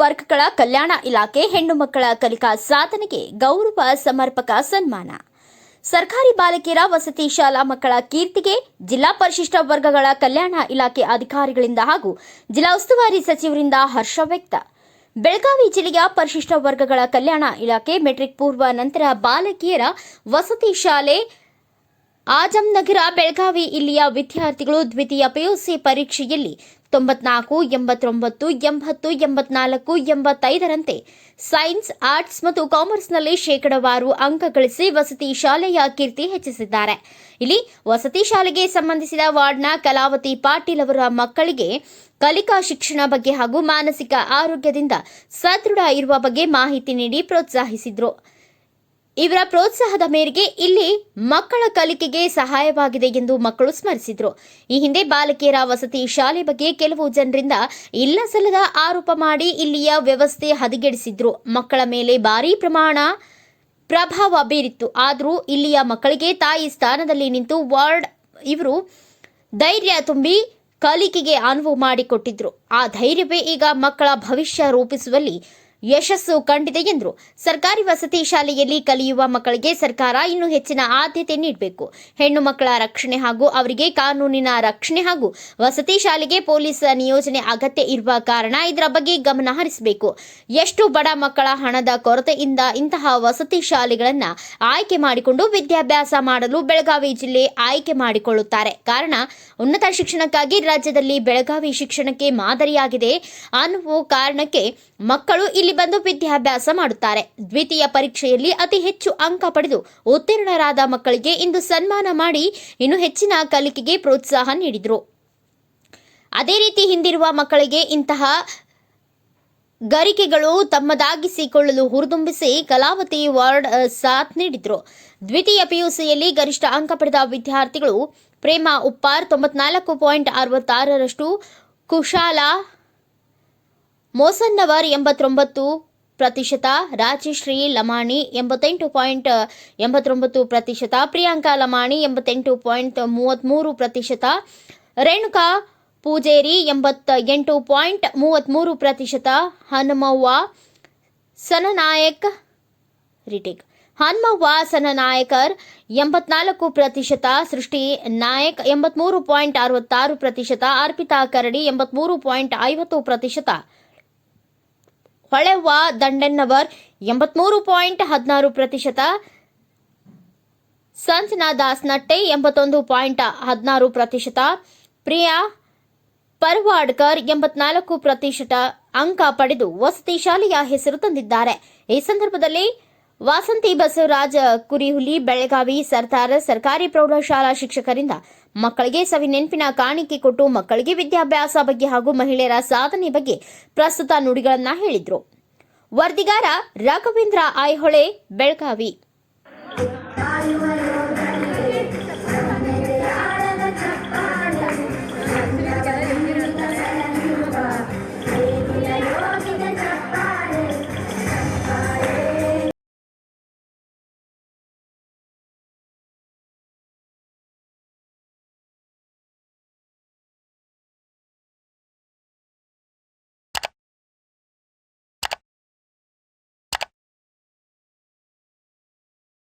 ವರ್ಗಗಳ ಕಲ್ಯಾಣ ಇಲಾಖೆ ಹೆಣ್ಣು ಮಕ್ಕಳ ಕಲಿಕಾ ಸಾಧನೆಗೆ ಗೌರವ ಸಮರ್ಪಕ ಸನ್ಮಾನ. ಸರ್ಕಾರಿ ಬಾಲಕಿಯರ ವಸತಿ ಶಾಲಾ ಮಕ್ಕಳ ಕೀರ್ತಿಗೆ ಜಿಲ್ಲಾ ಪರಿಶಿಷ್ಟ ವರ್ಗಗಳ ಕಲ್ಯಾಣ ಇಲಾಖೆ ಅಧಿಕಾರಿಗಳಿಂದ ಹಾಗೂ ಜಿಲ್ಲಾ ಉಸ್ತುವಾರಿ ಸಚಿವರಿಂದ ಹರ್ಷ ವ್ಯಕ್ತ. ಬೆಳಗಾವಿ ಜಿಲ್ಲೆಯ ಪರಿಶಿಷ್ಟ ವರ್ಗಗಳ ಕಲ್ಯಾಣ ಇಲಾಖೆ ಮೆಟ್ರಿಕ್ ಪೂರ್ವ ನಂತರ ಬಾಲಕಿಯರ ವಸತಿ ಶಾಲೆ ಆಜಂನಗರ ಬೆಳಗಾವಿ ಇಲ್ಲಿಯ ವಿದ್ಯಾರ್ಥಿಗಳು ದ್ವಿತೀಯ ಪಿಯುಸಿ ಪರೀಕ್ಷೆಯಲ್ಲಿ ತೊಂಬತ್ನಾಲ್ಕು, ಎಂಬತ್ತೊಂಬತ್ತು, ಎಂಬತ್ತು, ಎಂಬತ್ನಾಲ್ಕು, ಎಂಬತ್ತೈದರಂತೆ ಸೈನ್ಸ್, ಆರ್ಟ್ಸ್ ಮತ್ತು ಕಾಮರ್ಸ್ನಲ್ಲಿ ಶೇಕಡವಾರು ಅಂಕ ಗಳಿಸಿ ವಸತಿ ಶಾಲೆಯ ಕೀರ್ತಿ ಹೆಚ್ಚಿಸಿದ್ದಾರೆ. ಇಲ್ಲಿ ವಸತಿ ಶಾಲೆಗೆ ಸಂಬಂಧಿಸಿದ ವಾರ್ಡ್ನ ಕಲಾವತಿ ಪಾಟೀಲ್ ಅವರ ಮಕ್ಕಳಿಗೆ ಕಲಿಕಾ ಶಿಕ್ಷಣ ಬಗ್ಗೆ ಹಾಗೂ ಮಾನಸಿಕ ಆರೋಗ್ಯದಿಂದ ಸದೃಢ ಇರುವ ಬಗ್ಗೆ ಮಾಹಿತಿ ನೀಡಿ ಪ್ರೋತ್ಸಾಹಿಸಿದ್ರು. ಇವರ ಪ್ರೋತ್ಸಾಹದ ಮೇರೆಗೆ ಇಲ್ಲಿ ಮಕ್ಕಳ ಕಲಿಕೆಗೆ ಸಹಾಯವಾಗಿದೆ ಎಂದು ಮಕ್ಕಳು ಸ್ಮರಿಸಿದರು. ಈ ಹಿಂದೆ ಬಾಲಕಿಯರ ವಸತಿ ಶಾಲೆ ಬಗ್ಗೆ ಕೆಲವು ಜನರಿಂದ ಇಲ್ಲ ಸಲ್ಲದ ಆರೋಪ ಮಾಡಿ ಇಲ್ಲಿಯ ವ್ಯವಸ್ಥೆ ಹದಗೆಡಿಸಿದ್ರು. ಮಕ್ಕಳ ಮೇಲೆ ಭಾರೀ ಪ್ರಮಾಣ ಪ್ರಭಾವ ಬೀರಿತ್ತು. ಆದರೂ ಇಲ್ಲಿಯ ಮಕ್ಕಳಿಗೆ ತಾಯಿ ಸ್ಥಾನದಲ್ಲಿ ನಿಂತು ವಾರ್ಡ್ ಇವರು ಧೈರ್ಯ ತುಂಬಿ ಕಲಿಕೆಗೆ ಅನುವು ಮಾಡಿಕೊಟ್ಟಿದ್ರು. ಆ ಧೈರ್ಯವೇ ಈಗ ಮಕ್ಕಳ ಭವಿಷ್ಯ ರೂಪಿಸುವಲ್ಲಿ ಯಶಸ್ಸು ಕಂಡಿದೆ ಎಂದರು ಸರ್ಕಾರಿ ವಸತಿ ಶಾಲೆಯಲ್ಲಿ ಕಲಿಯುವ ಮಕ್ಕಳಿಗೆ ಸರ್ಕಾರ ಇನ್ನೂ ಹೆಚ್ಚಿನ ಆದ್ಯತೆ ನೀಡಬೇಕು. ಹೆಣ್ಣು ಮಕ್ಕಳ ರಕ್ಷಣೆ ಹಾಗೂ ಅವರಿಗೆ ಕಾನೂನಿನ ರಕ್ಷಣೆ ಹಾಗೂ ವಸತಿ ಶಾಲೆಗೆ ಪೊಲೀಸ್ ನಿಯೋಜನೆ ಅಗತ್ಯ ಇರುವ ಕಾರಣ ಇದರ ಬಗ್ಗೆ ಗಮನ ಹರಿಸಬೇಕು. ಎಷ್ಟು ಬಡ ಮಕ್ಕಳ ಹಣದ ಕೊರತೆಯಿಂದ ಇಂತಹ ವಸತಿ ಶಾಲೆಗಳನ್ನು ಆಯ್ಕೆ ಮಾಡಿಕೊಂಡು ವಿದ್ಯಾಭ್ಯಾಸ ಮಾಡಲು ಬೆಳಗಾವಿ ಜಿಲ್ಲೆ ಆಯ್ಕೆ ಮಾಡಿಕೊಳ್ಳುತ್ತಾರೆ. ಕಾರಣ, ಉನ್ನತ ಶಿಕ್ಷಣಕ್ಕಾಗಿ ರಾಜ್ಯದಲ್ಲಿ ಬೆಳಗಾವಿ ಶಿಕ್ಷಣಕ್ಕೆ ಮಾದರಿಯಾಗಿದೆ. ಅನ್ನುವ ಕಾರಣಕ್ಕೆ ಮಕ್ಕಳು ಇಲ್ಲಿ ಬಂದು ವಿದ್ಯಾಭ್ಯಾಸ ಮಾಡುತ್ತಾರೆ. ದ್ವಿತೀಯ ಪರೀಕ್ಷೆಯಲ್ಲಿ ಅತಿ ಹೆಚ್ಚು ಅಂಕ ಪಡೆದು ಉತ್ತೀರ್ಣರಾದ ಮಕ್ಕಳಿಗೆ ಇಂದು ಸನ್ಮಾನ ಮಾಡಿ ಇನ್ನು ಹೆಚ್ಚಿನ ಕಲಿಕೆಗೆ ಪ್ರೋತ್ಸಾಹ ನೀಡಿದರು. ಅದೇ ರೀತಿ ಹಿಂದಿರುವ ಮಕ್ಕಳಿಗೆ ಇಂತಹ ಗರಿಕೆಗಳು ತಮ್ಮದಾಗಿಸಿಕೊಳ್ಳಲು ಹುರಿದುಂಬಿಸಿ ಕಲಾವತಿ ವಾರ್ಡ್ ಸಾಥ್ ನೀಡಿದರು. ದ್ವಿತೀಯ ಪಿಯುಸಿಯಲ್ಲಿ ಗರಿಷ್ಠ ಅಂಕ ಪಡೆದ ವಿದ್ಯಾರ್ಥಿಗಳು ಪ್ರೇಮ ಉಪ್ಪಾರ್ ತೊಂಬತ್ನಾಲ್ಕು ಪಾಯಿಂಟ್ ಅರವತ್ತಾರರಷ್ಟು, ಕುಶಾಲ ಮೋಸನ್ನವರ್ ಎಂಬತ್ತೊಂಬತ್ತು ಪ್ರತಿಶತ ರಾಜಶ್ರೀ ಲಮಾಣಿ ಎಂಬತ್ತೆಂಟು ಪಾಯಿಂಟ್, ಎಂಬತ್ತೊಂಬತ್ತು ಪ್ರತಿಶತ, ಪ್ರಿಯಾಂಕಾ ಲಮಾಣಿ ಎಂಬತ್ತೆಂಟು ಪಾಯಿಂಟ್ ಮೂವತ್ತ್ಮೂರು ಪ್ರತಿಶತ, ರೇಣುಕಾ ಪೂಜೇರಿ ಎಂಬತ್ತ ಎಂಟು ಪಾಯಿಂಟ್ ಮೂವತ್ತ್ಮೂರು ಪ್ರತಿಶತ, ಹನುಮವ್ವ ಸನನಾಯಕ್ ರಿಟೇಕ್. ಹನುಮವ್ವ ಸನನಾಯಕರ್ ಎಂಬತ್ನಾಲ್ಕು ಪ್ರತಿಶತ, ಸೃಷ್ಟಿ ನಾಯಕ್ ಎಂಬತ್ಮೂರು ಪಾಯಿಂಟ್ ಅರವತ್ತಾರು ಪ್ರತಿಶತ, ಅರ್ಪಿತಾ ಕರಡಿ ಎಂಬತ್ಮೂರು ಪಾಯಿಂಟ್ ಐವತ್ತು ಪ್ರತಿಶತ. ಹೊಳೆವ್ವ ದಂಡೆನ್ನವರ್ ಎಂಬತ್ಮೂರು ಪಾಯಿಂಟ್ ಹದಿನಾರು ಪ್ರತಿಶತ, ಸಂಜನಾ ದಾಸ್ ನಟ್ಟೆ ಎಂಬತ್ತೊಂದು ಪಾಯಿಂಟ್ ಹದಿನಾರು ಪ್ರತಿಶತ, ಪ್ರಿಯಾ ಪರ್ವಾಡ್ಕರ್ ಎಂಬತ್ನಾಲ್ಕು ಪ್ರತಿಶತ ಅಂಕ ಪಡೆದು ವಸತಿ ಶಾಲೆಯ ಹೆಸರು ತಂದಿದ್ದಾರೆ. ಈ ಸಂದರ್ಭದಲ್ಲಿ ವಾಸಂತಿ ಬಸವರಾಜ ಕುರಿಹುಲಿ, ಬೆಳಗಾವಿ ಸರ್ದಾರ ಸರ್ಕಾರಿ ಪ್ರೌಢಶಾಲಾ ಶಿಕ್ಷಕರಿಂದ ಮಕ್ಕಳಿಗೆ ಸವಿ ನೆನಪಿನ ಕಾಣಿಕೆ ಕೊಟ್ಟು ಮಕ್ಕಳಿಗೆ ವಿದ್ಯಾಭ್ಯಾಸ ಬಗ್ಗೆ ಹಾಗೂ ಮಹಿಳೆಯರ ಸಾಧನೆ ಬಗ್ಗೆ ಪ್ರಸ್ತುತ ನುಡಿಗಳನ್ನ ಹೇಳಿದ್ರು. ವರದಿಗಾರ ರಾಘವೇಂದ್ರ ಐಹೊಳೆ ಬೆಳಗಾವಿ.